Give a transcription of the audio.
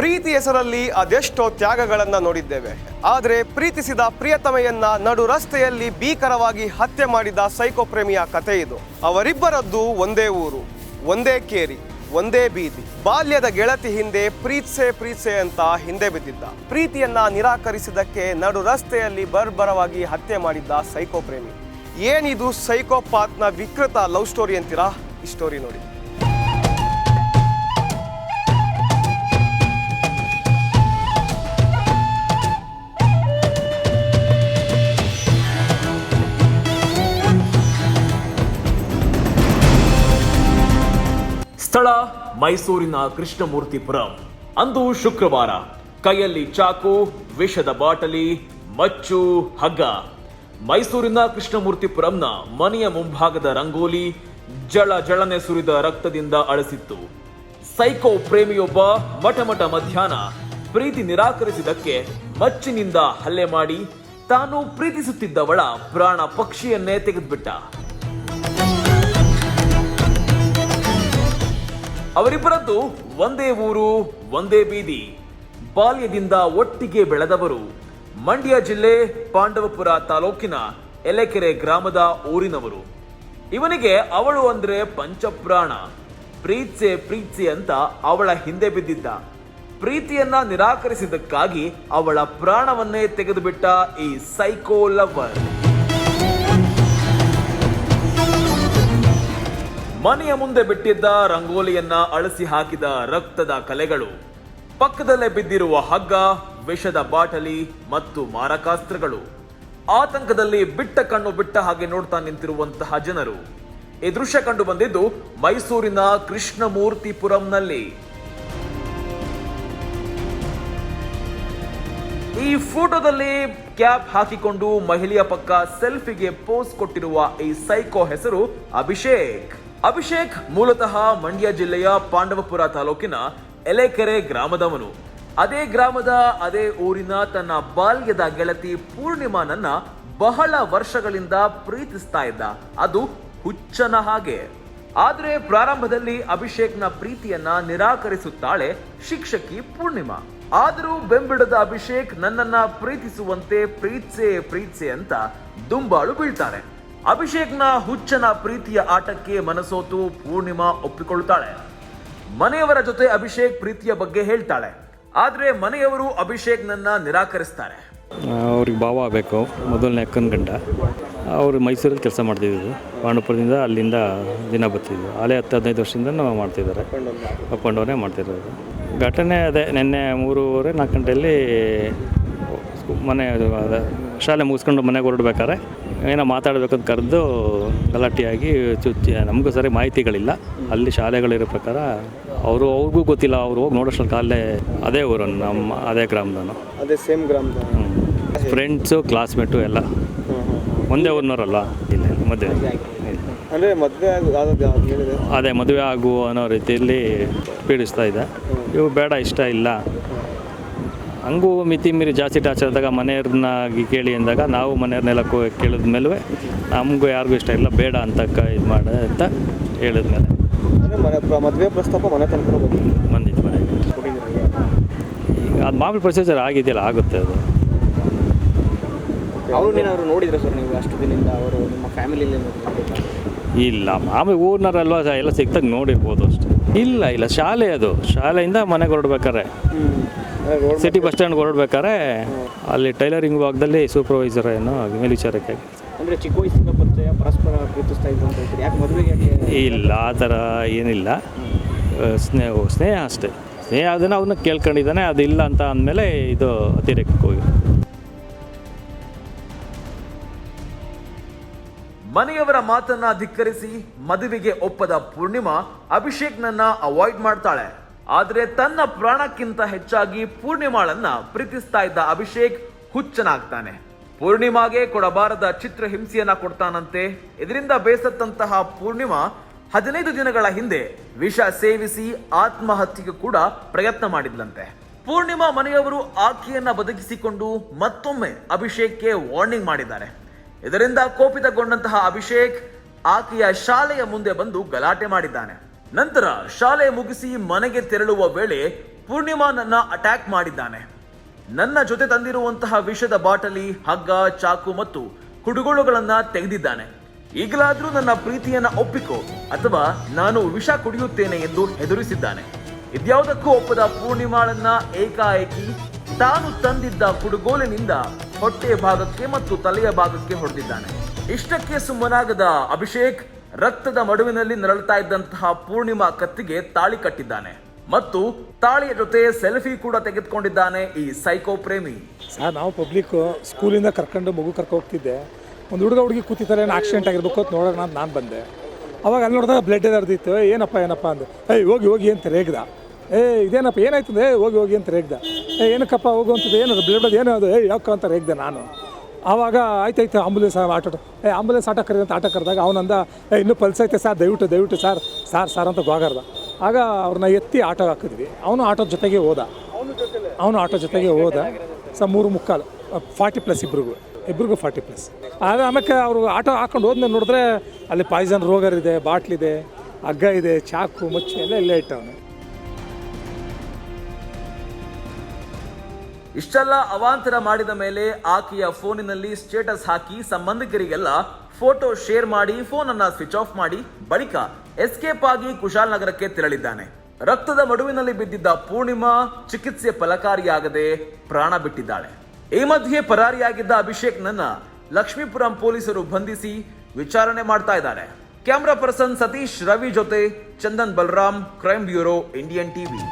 ಪ್ರೀತಿ ಹೆಸರಲ್ಲಿ ಅದೆಷ್ಟೋ ತ್ಯಾಗಗಳನ್ನು ನೋಡಿದ್ದೇವೆ. ಆದರೆ ಪ್ರೀತಿಸಿದ ಪ್ರಿಯತಮೆಯನ್ನ ನಡು ರಸ್ತೆಯಲ್ಲಿ ಭೀಕರವಾಗಿ ಹತ್ಯೆ ಮಾಡಿದ ಸೈಕೋ ಪ್ರೇಮಿಯ ಕಥೆ ಇದು. ಅವರಿಬ್ಬರದ್ದು ಒಂದೇ ಊರು, ಒಂದೇ ಕೇರಿ, ಒಂದೇ ಬೀದಿ. ಬಾಲ್ಯದ ಗೆಳತಿ ಹಿಂದೆ ಪ್ರೀತ್ಸೆ ಪ್ರೀತ್ಸೆ ಅಂತ ಹಿಂದೆ ಬಿದ್ದಿದ್ದ. ಪ್ರೀತಿಯನ್ನ ನಿರಾಕರಿಸಿದಕ್ಕೆ ನಡು ರಸ್ತೆಯಲ್ಲಿ ಬರ್ಬರವಾಗಿ ಹತ್ಯೆ ಮಾಡಿದ್ದ ಸೈಕೋ ಪ್ರೇಮಿ. ಏನಿದು ಸೈಕೋಪಾತ್ನ ವಿಕೃತ ಲವ್ ಸ್ಟೋರಿ ಅಂತೀರಾ? ಈ ಸ್ಟೋರಿ ನೋಡಿ. ಸ್ಥಳ ಮೈಸೂರಿನ ಕೃಷ್ಣಮೂರ್ತಿಪುರಂ. ಅಂದು ಶುಕ್ರವಾರ ಕೈಯಲ್ಲಿ ಚಾಕು, ವಿಷದ ಬಾಟಲಿ, ಮಚ್ಚು, ಹಗ್ಗ. ಮೈಸೂರಿನ ಕೃಷ್ಣಮೂರ್ತಿಪುರಂನ ಮನೆಯ ಮುಂಭಾಗದ ರಂಗೋಲಿ ಜಳ ಜಳನೆ ಸುರಿದ ರಕ್ತದಿಂದ ಅಳಿಸಿತ್ತು. ಸೈಕೋ ಪ್ರೇಮಿಯೊಬ್ಬ ಮಠಮಠ ಮಧ್ಯಾಹ್ನ ಪ್ರೀತಿ ನಿರಾಕರಿಸಿದಕ್ಕೆ ಮಚ್ಚಿನಿಂದ ಹಲ್ಲೆ ಮಾಡಿ ತಾನು ಪ್ರೀತಿಸುತ್ತಿದ್ದವಳ ಪ್ರಾಣ ಪಕ್ಷಿಯನ್ನೇ ತೆಗೆದುಬಿಟ್ಟ. ಅವರಿಬ್ಬರದ್ದು ಒಂದೇ ಊರು, ಒಂದೇ ಬೀದಿ. ಬಾಲ್ಯದಿಂದ ಒಟ್ಟಿಗೆ ಬೆಳೆದವರು ಮಂಡ್ಯ ಜಿಲ್ಲೆ ಪಾಂಡವಪುರ ತಾಲೂಕಿನ ಎಲೆಕೆರೆ ಗ್ರಾಮದ ಊರಿನವರು. ಇವನಿಗೆ ಅವಳು ಅಂದ್ರೆ ಪಂಚಪ್ರಾಣ. ಪ್ರೀತ್ಸೆ ಪ್ರೀತ್ಸೆ ಅಂತ ಅವಳ ಹಿಂದೆ ಬಿದ್ದಿದ್ದ. ಪ್ರೀತಿಯನ್ನ ನಿರಾಕರಿಸಿದ್ದಕ್ಕಾಗಿ ಅವಳ ಪ್ರಾಣವನ್ನೇ ತೆಗೆದುಬಿಟ್ಟ ಈ ಸೈಕೋ ಲವರ್. ಮನೆಯ ಮುಂದೆ ಬಿಟ್ಟಿದ್ದ ರಂಗೋಲಿಯನ್ನ ಅಳಸಿ ಹಾಕಿದ ರಕ್ತದ ಕಲೆಗಳು. ಪಕ್ಕದಲ್ಲೇ ಬಿದ್ದಿರುವ ಹಗ್ಗ, ವಿಷದ ಬಾಟಲಿ ಮತ್ತು ಮಾರಕಾಸ್ತ್ರಗಳು. ಆತಂಕದಲ್ಲಿ ಬಿಟ್ಟ ಕಣ್ಣು ಬಿಟ್ಟ ಹಾಗೆ ನೋಡ್ತಾ ನಿಂತಿರುವಂತಹ ಜನರು. ಈ ದೃಶ್ಯ ಕಂಡು ಬಂದಿದ್ದು ಮೈಸೂರಿನ ಕೃಷ್ಣಮೂರ್ತಿಪುರಂನಲ್ಲಿ. ಈ ಫೋಟೋದಲ್ಲಿ ಕ್ಯಾಪ್ ಹಾಕಿಕೊಂಡು ಮಹಿಳೆಯ ಪಕ್ಕ ಸೆಲ್ಫಿಗೆ ಪೋಸ್ ಕೊಟ್ಟಿರುವ ಈ ಸೈಕೋ ಹೆಸರು ಅಭಿಷೇಕ್. ಅಭಿಷೇಕ್ ಮೂಲತಃ ಮಂಡ್ಯ ಜಿಲ್ಲೆಯ ಪಾಂಡವಪುರ ತಾಲೂಕಿನ ಎಲೆಕೆರೆ ಗ್ರಾಮದವನು. ಅದೇ ಗ್ರಾಮದ, ಅದೇ ಊರಿನ ತನ್ನ ಬಾಲ್ಯದ ಗೆಳತಿ ಪೂರ್ಣಿಮಾನನ್ನ ಬಹಳ ವರ್ಷಗಳಿಂದ ಪ್ರೀತಿಸ್ತಾ ಇದ್ದ. ಅದು ಹುಚ್ಚನ ಹಾಗೆ. ಆದರೆ ಪ್ರಾರಂಭದಲ್ಲಿ ಅಭಿಷೇಕ್ನ ಪ್ರೀತಿಯನ್ನ ನಿರಾಕರಿಸುತ್ತಾಳೆ ಶಿಕ್ಷಕಿ ಪೂರ್ಣಿಮಾ. ಆದರೂ ಬೆಂಬಿಡದ ಅಭಿಷೇಕ್ ನನ್ನನ್ನ ಪ್ರೀತಿಸುವಂತೆ ಪ್ರೀತ್ಸೆ ಪ್ರೀತ್ಸೆ ಅಂತ ದುಂಬಾಳು ಬೀಳ್ತಾರೆ ಅಭಿಷೇಕ್ನ ಹುಚ್ಚನ ಪ್ರೀತಿಯ ಆಟಕ್ಕೆ ಮನಸೋತು ಪೂರ್ಣಿಮಾ ಒಪ್ಪಿಕೊಳ್ಳುತ್ತಾಳೆ. ಮನೆಯವರ ಜೊತೆ ಅಭಿಷೇಕ್ ಪ್ರೀತಿಯ ಬಗ್ಗೆ ಹೇಳ್ತಾಳೆ. ಆದ್ರೆ ಮನೆಯವರು ಅಭಿಷೇಕ್ನನ್ನ ನಿರಾಕರಿಸ್ತಾರೆ. ಅವ್ರಿಗೆ ಭಾವ ಆಗಬೇಕು. ಮೊದಲನೇ ಅಕ್ಕನ ಗಂಡ. ಅವರು ಮೈಸೂರಲ್ಲಿ ಕೆಲಸ ಮಾಡ್ತಿದ್ದರು ಪಾಂಡುಪುರದಿಂದ ಅಲ್ಲಿಂದ ದಿನ ಬರ್ತಿದ್ದರು ಅಲ್ಲೇ ಹತ್ತು, ಹದಿನೈದು ವರ್ಷದಿಂದ ನಾವು ಮಾಡ್ತಿದ್ದಾರೆ ಡೌನೇ ಮಾಡ್ತಿರೋದು. ಘಟನೆ ಅದೇ, ನಿನ್ನೆ ಮೂರುವರೆ ನಾಲ್ಕು ಗಂಟೆಯಲ್ಲಿ ಮನೆ ಶಾಲೆ ಮುಗಿಸ್ಕೊಂಡು ಮನೆಗೆ ಹೊರಡ್ಬೇಕಾದ್ರೆ ಏನೋ ಮಾತಾಡಬೇಕಂತ ಕರೆದು ಗಲಾಟೆಯಾಗಿ ಚುಚ್ಚಿ ನಮಗೂ ಸರಿ ಮಾಹಿತಿಗಳಿಲ್ಲ. ಅಲ್ಲಿ ಶಾಲೆಗಳಿರೋ ಪ್ರಕಾರ ಅವರು ಅವ್ರಿಗೂ ಗೊತ್ತಿಲ್ಲ. ಅವ್ರು ಹೋಗಿ ನೋಡೋಷ್ಟು ಕಾಲೇ ಅದೇ ಊರು ನಮ್ಮ ಅದೇ ಗ್ರಾಮದನು ಅದೇ ಸೇಮ್ ಗ್ರಾಮದ ಫ್ರೆಂಡ್ಸು ಕ್ಲಾಸ್ಮೇಟು ಎಲ್ಲ. ಒಂದೇ ಊರಿನವರಲ್ಲ ಇಲ್ಲ ಮದುವೆ ಅಂದರೆ ಮದ್ವೆ ಅದೇ ಮದುವೆ ಆಗು ಅನ್ನೋ ರೀತಿಯಲ್ಲಿ ಪೀಡಿಸ್ತಾ ಇದೆ. ಇವು ಬೇಡ ಇಷ್ಟ ಇಲ್ಲ. ಹಂಗೂ ಮಿತಿ ಮೀರಿ ಜಾಸ್ತಿ ಟಾರ್ಚರ್ ಆದಾಗ ಮನೆಯವ್ರನ್ನ ಕೇಳಿ ಅಂದಾಗ ನಾವು ಮನೆಯವ್ರನ್ನೆಲ್ಲ ಕೇಳಿದ ಮೇಲೆ ನಮಗೂ ಯಾರಿಗೂ ಇಷ್ಟ ಇಲ್ಲ ಬೇಡ ಅಂತ ಇದು ಮಾಡ ಅಂತ ಹೇಳಿದ್ಮೇಲೆ ಮದುವೆ ಪ್ರಸ್ತಾಪ ಮನೆ ತನಕ ಬಂದಿತ್ತು ಬಂದಿದ್ದು ಮನೆ. ಈಗ ಅದು ಮಾಮೂಲಿ ಪ್ರೊಸೀಜರ್ ಆಗಿದೆಯಲ್ಲ ಆಗುತ್ತೆ ಅದು. ಅವ್ರನ್ನೇನಾದ್ರು ನೋಡಿದ್ರೆ ಸರ್ ನೀವು ಅಷ್ಟು ದಿನದಿಂದ ಅವರು ನಿಮ್ಮ ಫ್ಯಾಮಿಲಿಯಲ್ಲಿ ಇಲ್ಲ ಮಾಮೂಲಿ ಊರಿನವರಲ್ವ ಎಲ್ಲ ಸಿಕ್ತಾಗ ನೋಡಿರ್ಬೋದು ಅಷ್ಟೇ. ಇಲ್ಲ ಇಲ್ಲ ಶಾಲೆ ಅದು. ಶಾಲೆಯಿಂದ ಮನೆಗೆ ಹೊರಡ್ಬೇಕಾರೆ ಸಿಟಿ ಬಸ್ ಸ್ಟ್ಯಾಂಡ್ಗೆ ಹೊರಡ್ಬೇಕಾದ್ರೆ ಅಲ್ಲಿ ಟೈಲರಿಂಗ್ ಭಾಗದಲ್ಲಿ ಸೂಪರ್ವೈಸರ್ ಏನೋ ಮೇಲ್ವಿಚಾರಕ್ಕಾಗಿ ಅಂದರೆ ಚಿಕ್ಕ ವಯಸ್ಸಿನ ಪರಿಚಯ ಪರಸ್ಪರ ಪ್ರೀತಿಸ್ತಾ ಇದ್ರು ಅಂತ ಹೇಳ್ತೀರಿ ಯಾಕೆ ಮದುವೆಗೆ ಯಾಕೆ ಇಲ್ಲ ಆ ಥರ ಏನಿಲ್ಲ. ಸ್ನೇಹ ಸ್ನೇಹ ಅಷ್ಟೇ. ಸ್ನೇಹ ಅದನ್ನು ಅವನ್ನ ಕೇಳ್ಕೊಂಡಿದ್ದಾನೆ ಅದಿಲ್ಲ ಅಂತ ಅಂದಮೇಲೆ ಇದು ಅತಿರೇಕಕ್ಕೆ ಹೋಗಿ. ಮನೆಯವರ ಮಾತನ್ನ ಧಿಕ್ಕರಿಸಿ ಮದುವೆಗೆ ಒಪ್ಪದ ಪೂರ್ಣಿಮಾ ಅಭಿಷೇಕ್ನನ್ನ ಅವಾಯ್ಡ್ ಮಾಡ್ತಾಳೆ. ಆದ್ರೆ ತನ್ನ ಪ್ರಾಣಕ್ಕಿಂತ ಹೆಚ್ಚಾಗಿ ಪೂರ್ಣಿಮಾಳನ್ನ ಪ್ರೀತಿಸ್ತಾ ಇದ್ದ ಅಭಿಷೇಕ್ ಹುಚ್ಚನಾಗ್ತಾನೆ. ಪೂರ್ಣಿಮಾಗೆ ಕೊಡಬಾರದ ಚಿತ್ರ ಹಿಂಸೆಯನ್ನ ಕೊಡ್ತಾನಂತೆ. ಇದರಿಂದ ಬೇಸತ್ತಂತಹ ಪೂರ್ಣಿಮಾ ಹದಿನೈದು ದಿನಗಳ ಹಿಂದೆ ವಿಷ ಸೇವಿಸಿ ಆತ್ಮಹತ್ಯೆಗೆ ಕೂಡ ಪ್ರಯತ್ನ ಮಾಡಿದ್ಲಂತೆ. ಪೂರ್ಣಿಮಾ ಮನೆಯವರು ಆಕೆಯನ್ನ ಬದುಕಿಸಿಕೊಂಡು ಮತ್ತೊಮ್ಮೆ ಅಭಿಷೇಕ್ಗೆ ವಾರ್ನಿಂಗ್ ಮಾಡಿದ್ದಾರೆ. ಇದರಿಂದ ಕೋಪಿತಗೊಂಡಂತಹ ಅಭಿಷೇಕ್ ಆಕೆಯ ಶಾಲೆಯ ಮುಂದೆ ಬಂದು ಗಲಾಟೆ ಮಾಡಿದ್ದಾನೆ. ನಂತರ ಶಾಲೆ ಮುಗಿಸಿ ಮನೆಗೆ ತೆರಳುವ ವೇಳೆ ಪೂರ್ಣಿಮಾ ನನ್ನ ಅಟ್ಯಾಕ್ ಮಾಡಿದ್ದಾನೆ. ನನ್ನ ಜೊತೆ ತಂದಿರುವಂತಹ ವಿಷದ ಬಾಟಲಿ, ಹಗ್ಗ, ಚಾಕು ಮತ್ತು ಕುಡುಗೋಳುಗಳನ್ನ ತೆಗೆದಿದ್ದಾನೆ. ಈಗಲಾದ್ರೂ ನನ್ನ ಪ್ರೀತಿಯನ್ನ ಒಪ್ಪಿಕೋ ಅಥವಾ ನಾನು ವಿಷ ಕುಡಿಯುತ್ತೇನೆ ಎಂದು ಹೆದರಿಸಿದ್ದಾನೆ. ಇದ್ಯಾವುದಕ್ಕೂ ಒಪ್ಪದ ಪೂರ್ಣಿಮಾಳನ್ನ ಏಕಾಏಕಿ ತಾನು ತಂದಿದ್ದ ಕುಡುಗೋಲಿನಿಂದ ಹೊಟ್ಟೆಯ ಭಾಗಕ್ಕೆ ಮತ್ತು ತಲೆಯ ಭಾಗಕ್ಕೆ ಹೊಡೆದಿದ್ದಾನೆ. ಇಷ್ಟಕ್ಕೆ ಸುಮ್ಮನಾಗದ ಅಭಿಷೇಕ್ ರಕ್ತದ ಮಡುವಿನಲ್ಲಿ ನರಳುತ್ತಾ ಇದ್ದಂತಹ ಪೂರ್ಣಿಮಾ ಕತ್ತಿಗೆ ತಾಳಿ ಕಟ್ಟಿದ್ದಾನೆ. ಮತ್ತು ತಾಳಿಯ ಜೊತೆ ಸೆಲ್ಫಿ ಕೂಡ ತೆಗೆದುಕೊಂಡಿದ್ದಾನೆ ಈ ಸೈಕೋ ಪ್ರೇಮಿ. ಸರ್, ನಾವು ಪಬ್ಲಿಕ್ ಸ್ಕೂಲಿಂದ ಕರ್ಕೊಂಡು ಮಗು ಕರ್ಕೊ ಹೋಗ್ತಿದ್ದೆ. ಒಂದು ಹುಡುಗ ಹುಡುಗಿ ಕೂತಿದ್ದಾರೆ ಏನು ಆಕ್ಸಿಡೆಂಟ್ ಆಗಿರ್ಬೇಕು ಅಂತ ನೋಡೋಣ ಅಂತ ನಾನು ಬಂದೆ. ಅವಾಗ ಅಲ್ಲಿ ನೋಡಿದಾಗ ಬ್ಲಡ್ ಹರಿದಿತ್ತು ಏನಪ್ಪ ಏನಪ್ಪ? ಅಂದೆ. ಏಯ್ ಹೋಗಿ ಹೋಗಿ ಅಂತ ರೇಗ್ದ. ಏ, ಇದೇನಪ್ಪ, ಏನಾಯ್ತು? ಏ, ಹೋಗಿ ಹೋಗಿ ಅಂತ ರೇಗ್ದ. ಏ, ಏನಕ್ಕಪ್ಪ ಹೋಗುವಂಥದ್ದು ಏನದು ಬ್ಲಡ್ ಏನು ಅದು? ಏ ಯಾಕೋ ಅಂತ ರೇಗ್ದೆ ನಾನು. ಆವಾಗ ಆಯ್ತಾಯ್ತು ಆಂಬುಲೆನ್ಸ್ ಆಟೋ ಏ ಆಂಬುಲೆನ್ಸ್ ಆಟೋ ಕರೆ ಅಂತ ಆಟೋ ಕರೆದಾಗ ಅವನಂದ ಏ, ಇನ್ನೂ ಪಲ್ಸ್ ಐತೆ ಸರ್ ದಯವಿಟ್ಟು ದಯವಿಟ್ಟು ಸರ್ ಸಾರ್ ಸಾರ್ ಅಂತ ಗೋಗಾರ್ದ. ಆಗ ಅವ್ರನ್ನ ಎತ್ತಿ ಆಟೋ ಹಾಕಿದ್ವಿ. ಅವನು ಆಟೋ ಜೊತೆಗೆ ಹೋದ. ಅವನು ಆಟೋ ಜೊತೆಗೆ ಹೋದ. ಸ ಮೂರು ಮುಕ್ಕಾಲು ಫಾರ್ಟಿ ಪ್ಲಸ್ ಇಬ್ರಿಗೂ ಇಬ್ರಿಗೂ ಫಾರ್ಟಿ ಪ್ಲಸ್ ಆದರೆ ಆಮೇಲೆ ಅವರು ಆಟೋ ಹಾಕೊಂಡು ಹೋದ್ಮೇಲೆ ನೋಡಿದ್ರೆ ಅಲ್ಲಿ ಪಾಯ್ಸನ್ ರೋಗರ್ ಇದೆ ಬಾಟ್ಲಿದೆ, ಹಗ್ಗ ಇದೆ, ಚಾಕು, ಮಚ್ಚು ಎಲ್ಲ ಇಲ್ಲೇ ಇಟ್ಟವನು. ಇಷ್ಟೆಲ್ಲ ಅವಾಂತರ ಮಾಡಿದ ಮೇಲೆ ಆಕೆಯ ಫೋನಿನಲ್ಲಿ ಸ್ಟೇಟಸ್ ಹಾಕಿ ಸಂಬಂಧಿಕರಿಗೆಲ್ಲ ಫೋಟೋ ಶೇರ್ ಮಾಡಿ ಫೋನ್ ಅನ್ನ ಸ್ವಿಚ್ ಆಫ್ ಮಾಡಿ ಬಳಿಕ ಎಸ್ಕೇಪ್ ಆಗಿ ಕುಶಾಲ್ ನಗರಕ್ಕೆ ತೆರಳಿದ್ದಾನೆ. ರಕ್ತದ ಮಡುವಿನಲ್ಲಿ ಬಿದ್ದಿದ್ದ ಪೂರ್ಣಿಮಾ ಚಿಕಿತ್ಸೆ ಫಲಕಾರಿಯಾಗದೆ ಪ್ರಾಣ ಬಿಟ್ಟಿದ್ದಾಳೆ. ಈ ಮಧ್ಯೆ ಪರಾರಿಯಾಗಿದ್ದ ಅಭಿಷೇಕ್ ನನ್ನ ಲಕ್ಷ್ಮೀಪುರಂ ಪೊಲೀಸರು ಬಂಧಿಸಿ ವಿಚಾರಣೆ ಮಾಡ್ತಾ ಇದ್ದಾರೆ. ಕ್ಯಾಮ್ರಾ ಪರ್ಸನ್ ಸತೀಶ್ ರವಿ ಜೊತೆ Chandan Balaram crime bureau, Indian TV.